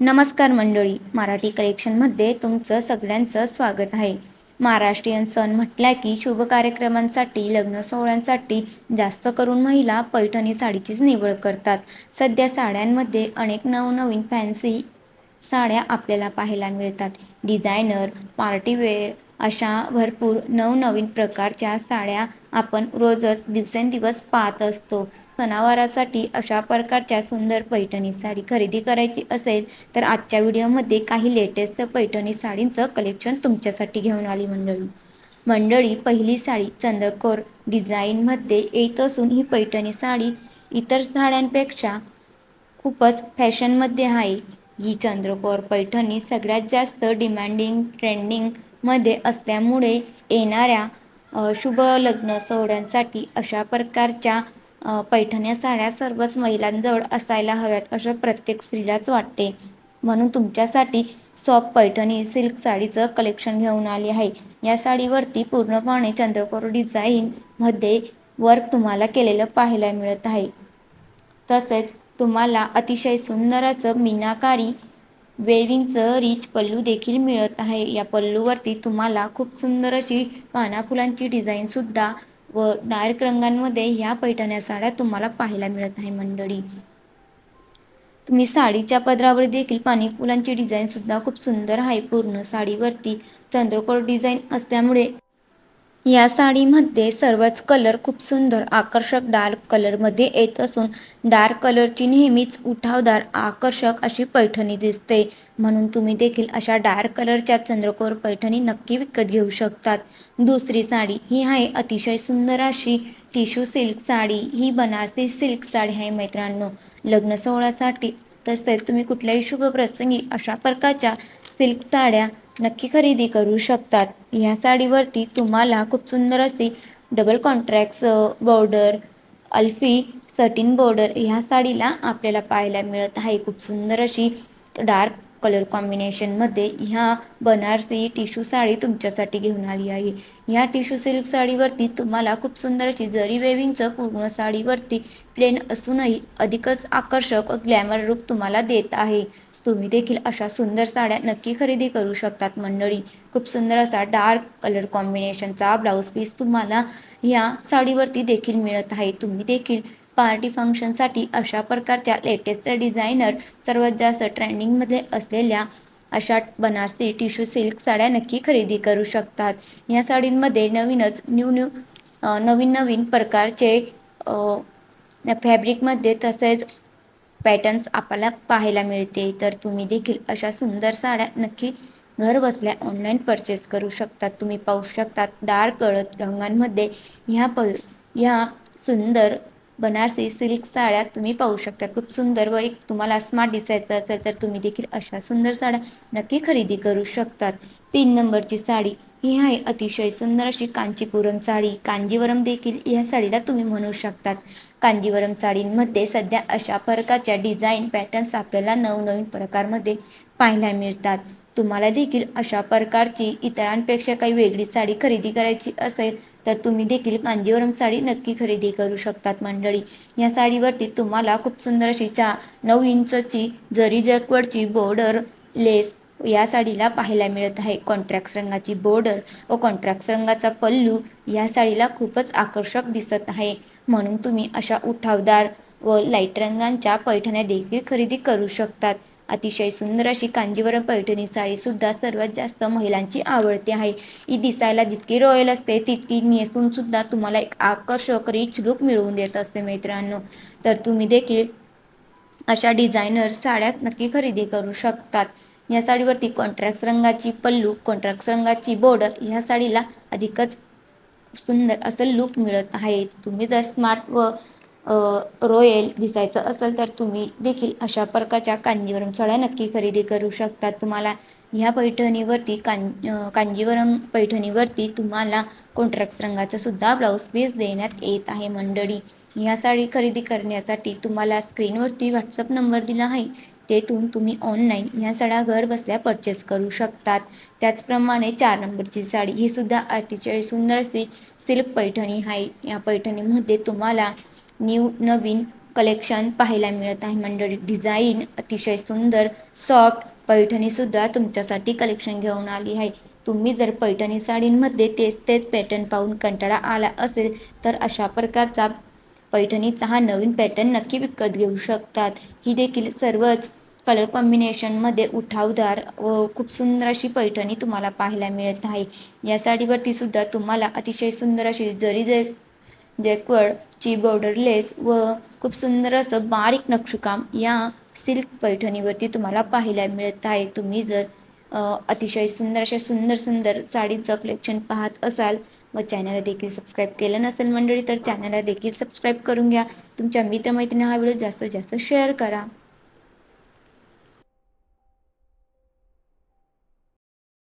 नमस्कार मंडळी मराठी कलेक्शनमध्ये तुमचं सगळ्यांचं स्वागत आहे. महाराष्ट्रीयन सण म्हटल्या की शुभ कार्यक्रमांसाठी लग्न सोहळ्यांसाठी जास्त करून महिला पैठणी साडीचीच निवड करतात. सध्या साड्यांमध्ये अनेक नवनवीन फॅन्सी साड्या आपल्याला पाहायला मिळतात. डिझायनर पार्टीवेअर अशा भरपूर नवनवीन प्रकारच्या साड्या आपण रोजच दिवसेंदिवस पाहत असतो. सणावारासाठी अशा प्रकारच्या सुंदर पैठणी साडी खरेदी करायची असेल तर आजच्या व्हिडिओमध्ये काही लेटेस्ट पैठणी साडींचं कलेक्शन तुमच्यासाठी घेऊन आली मंडळी. मंडळी पहिली साडी चंद्रकोर डिझाईनमध्ये येत असून ही पैठणी साडी इतर साड्यांपेक्षा खूपच फॅशनमध्ये आहे. ही चंद्रकोर पैठणी सगळ्यात जास्त डिमांडिंग ट्रेंडिंग मध्ये असल्यामुळे येणाऱ्या शुभ लग्न सोहळ्यांसाठी अशा प्रकारच्या पैठण्या साड्या सर्वच महिलांजवळ असायला हव्यात असं प्रत्येक स्त्रीलाच वाटते. म्हणून तुमच्यासाठी सॉफ्ट पैठणी सिल्क साडीचं कलेक्शन घेऊन आली आहे. या साडीवरती पूर्णपणे चंद्रपूर डिझाईन मध्ये वर्क तुम्हाला केलेलं पाहायला मिळत आहे. तसेच तुम्हाला अतिशय सुंदर असं मीनाकारी वेविंगचं रिच पल्लू देखील मिळत आहे. या पल्लूवरती तुम्हाला खूप सुंदर अशी पाना फुलांची डिझाईन सुद्धा व डार्क रंगांमध्ये ह्या पैठण्या साड्या तुम्हाला पाहायला मिळत आहे मंडळी. तुम्ही साडीच्या पदरावर देखील पाणी फुलांची डिझाईन सुद्धा खूप सुंदर आहे. पूर्ण साडीवरती चंद्रकोर डिझाईन असल्यामुळे या साडीमध्ये सर्वच कलर खूप सुंदर आकर्षक डार्क कलरमध्ये येत असून डार्क कलरची नेहमीच उठावदार आकर्षक अशी पैठणी दिसते. म्हणून तुम्ही देखील अशा डार्क कलरच्या चंद्रकोर पैठणी नक्की विकत घेऊ शकतात. दुसरी साडी ही आहे अतिशय सुंदर अशी टिश्यू सिल्क साडी. ही बनारसी सिल्क साडी आहे मित्रांनो लग्न सोहळ्यासाठी तसेच तुम्ही कुठल्याही शुभ प्रसंगी अशा प्रकारच्या सिल्क साड्या नक्की खरेदी करू शकतात. ह्या साडीवरती तुम्हाला खूप सुंदर अशी डबल कॉन्ट्रॅक्ट बॉर्डर अल्फी सटिन बॉर्डर ह्या साडीला आपल्याला पाहायला मिळत आहे. खूप सुंदर अशी डार्क कलर कॉम्बिनेशनमध्ये ह्या बनारसी टिशू साडी तुमच्यासाठी घेऊन आली आहे. ह्या टिशू सिल्क साडीवरती तुम्हाला खूप सुंदर अशी जरी वेविंगचं पूर्ण साडीवरती प्लेन असूनही अधिकच आकर्षक व ग्लॅमर रूप तुम्हाला देत आहे. तुम्ही देखील अशा सुंदर साड्या नक्की खरेदी करू शकतात मंडळी. खूप सुंदर असा डार्क कलर कॉम्बिनेशनचा ब्लाऊज पीस तुम्हाला या साडीवरती देखील मिळत आहे. तुम्ही देखील पार्टी फंक्शनसाठी अशा प्रकारच्या लेटेस्ट डिझायनर सर्वात जास्त ट्रेंडिंगमध्ये असलेल्या अशा बनारसी टिश्यू सिल्क साड्या नक्की खरेदी करू शकतात. या साडींमध्ये नवीनच न्यू न्यू नवीन नवीन प्रकारचे फॅब्रिकमध्ये तसेच पॅटर्न्स आपल्याला पाहायला मिळते. तर तुम्ही देखील अशा सुंदर साड्या नक्की घर बसल्या ऑनलाईन परचेस करू शकतात. तुम्ही पाहू शकतात डार्क कळत रंगांमध्ये ह्या प ह्या सुंदर बनारसी सिल्क साड्या तुम्ही पाहू शकता. खूप सुंदर व एक तुम्हाला स्मार्ट दिसायचं असेल तर तुम्ही देखील अशा सुंदर साड्या नक्की खरेदी करू शकतात. तीन नंबरची साडी ही आहे अतिशय सुंदर अशी कांचीपुरम साडी. कांजीवरम देखील या साडीला तुम्ही म्हणू शकतात. कांजीवरम साडींमध्ये सध्या अशा प्रकारच्या डिझाईन पॅटर्न्स आपल्याला नवनवीन प्रकारमध्ये पाहायला मिळतात. तुम्हाला देखील अशा प्रकारची इतरांपेक्षा काही वेगळी साडी खरेदी करायची असेल तर तुम्ही देखील कांजीवरम साडी नक्की खरेदी करू शकतात मंडळी. या साडीवरती तुम्हाला खूप सुंदर अशी चा नऊ इंचची जरी जगवडची बॉर्डर लेस या साडीला पाहायला मिळत आहे. कॉन्ट्रॅक्ट रंगाची बॉर्डर व कॉन्ट्रॅक्ट रंगाचा पल्लू या साडीला खूपच आकर्षक दिसत आहे. म्हणून तुम्ही अशा उठावदार व लाइट रंगांच्या पैठण्या देखील खरेदी करू शकतात. अतिशय सुंदर अशी कांजीवरम पैठणी साडी सुद्धा सर्वात जास्त महिलांची आवडते आहे. ही दिसायला जितकी रॉयल असते तितकी नेसून सुद्धा तुम्हाला एक आकर्षक रिच लुक मिळवून देत असते मित्रांनो तर तुम्ही देखील अशा डिझायनर साड्या नक्की खरेदी करू शकतात. या साडीवरती कॉन्ट्रॅक्ट रंगाची पल्लू कॉन्ट्रॅक्ट रंगाची बॉर्डर ह्या साडीला अधिकच सुंदर असं लुक मिळत आहे. तुम्ही जर स्मार्ट व रॉयल दिसायचं असेल तर तुम्ही देखील अशा प्रकारच्या कांजीवरम साड्या नक्की खरेदी करू शकतात तुम्हाला ह्या पैठणीवरती कां कांजीवरम पैठणीवरती तुम्हाला कॉन्ट्रॅक्ट रंगाचा सुद्धा ब्लाऊज पीस देण्यात येत आहे मंडळी. ह्या साडी खरेदी करण्यासाठी तुम्हाला स्क्रीनवरती व्हॉट्सअप नंबर दिला आहे. तेथून तुम्ही ऑनलाईन ह्या साड्या घर बसल्या परचेस करू शकतात. त्याचप्रमाणे चार नंबरची साडी ही सुद्धा अतिशय सुंदर अशी सिल्क पैठणी आहे. या पैठणीमध्ये तुम्हाला न्यू नवीन कलेक्शन पाहायला मिळत आहे. मंडळी डिझाईन अतिशय सुंदर सॉफ्ट पैठणीसुद्धा तुमच्यासाठी कलेक्शन घेऊन आली आहे. तुम्ही जर पैठणी साडींमध्ये तेच तेच पॅटर्न पाहून कंटाळा आला असेल तर अशा प्रकारचा पैठणीचा हा नवीन पॅटर्न नक्की विकत घेऊ शकतात. ही देखील सर्वच कलर कॉम्बिनेशनमध्ये उठावदार व खूप सुंदर अशी पैठणी तुम्हाला पाहायला मिळत आहे. या साडीवरती सुद्धा तुम्हाला अतिशय सुंदर अशी जरी जे जॅकवर्डची बॉर्डर लेस व खूप सुंदर असं बारीक नक्षीकाम या सिल्क पैठणीवरती तुम्हाला पाहायला मिळत आहे. तुम्ही जर अतिशय सुंदर अशा सुंदर सुंदर साडीचं कलेक्शन पाहत असाल व चॅनलला देखील सबस्क्राईब केलं नसेल मंडळी तर चॅनलला देखील सबस्क्राईब करून घ्या. तुमच्या मित्रमैत्रिणी हा व्हिडिओ जास्तीत जास्त शेअर करा.